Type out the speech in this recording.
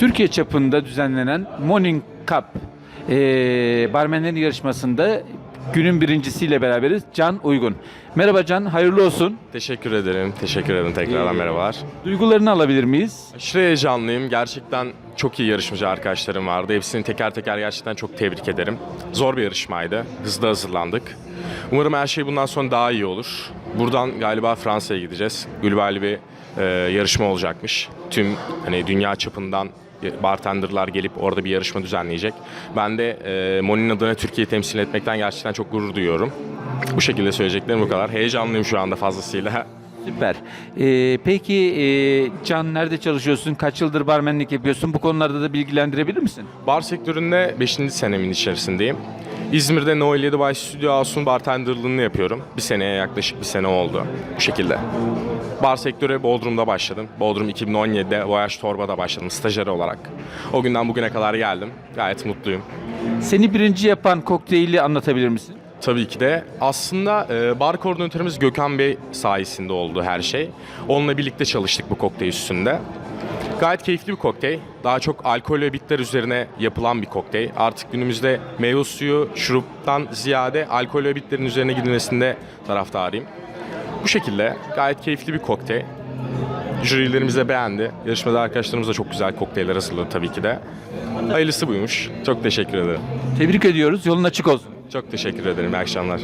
Türkiye çapında düzenlenen Morning Cup e, barmenlerin yarışmasında günün birincisiyle beraberiz. Can Uygun. Merhaba Can, hayırlı olsun. Teşekkür ederim. Teşekkür ederim tekrardan merhabalar. Duygularını alabilir miyiz? Aşırı heyecanlıyım. Gerçekten çok iyi yarışmacı arkadaşlarım vardı. Hepsini teker teker gerçekten çok tebrik ederim. Zor bir yarışmaydı. Hızlı hazırlandık. Umarım her şey bundan sonra daha iyi olur. Buradan galiba Fransa'ya gideceğiz. Global bir e, yarışma olacakmış. Tüm hani dünya çapından bartenderlar gelip orada bir yarışma düzenleyecek. Ben de e, Moni'nin adına Türkiye'yi temsil etmekten gerçekten çok gurur duyuyorum. Bu şekilde söyleyeceklerim bu kadar. Heyecanlıyım şu anda fazlasıyla. Süper. E, peki e, Can nerede çalışıyorsun? Kaç yıldır barmenlik yapıyorsun? Bu konularda da bilgilendirebilir misin? Bar sektöründe 5. senemin içerisindeyim. İzmir'de No 57 Bay Studio House'un bartenderlığını yapıyorum. Bir seneye yaklaşık bir sene oldu. Bu şekilde. Bar sektöre Bodrum'da başladım. Bodrum 2017'de Voyage Torba'da başladım stajyer olarak. O günden bugüne kadar geldim. Gayet mutluyum. Seni birinci yapan kokteyli anlatabilir misin? Tabii ki de aslında e, bar koordinatörümüz Gökhan Bey sayesinde oldu her şey. Onunla birlikte çalıştık bu kokteyl üstünde. Gayet keyifli bir kokteyl. Daha çok alkol ve bitter üzerine yapılan bir kokteyl. Artık günümüzde meyve suyu, şuruptan ziyade alkol ve bitlerin üzerine gidilmesinde taraftarıyım. Bu şekilde gayet keyifli bir kokteyl. Jürilerimiz de beğendi. Yarışmada arkadaşlarımız da çok güzel kokteyller hazırladı tabii ki de. Hayırlısı buymuş. Çok teşekkür ederim. Tebrik ediyoruz. Yolun açık olsun. Çok teşekkür ederim. İyi akşamlar.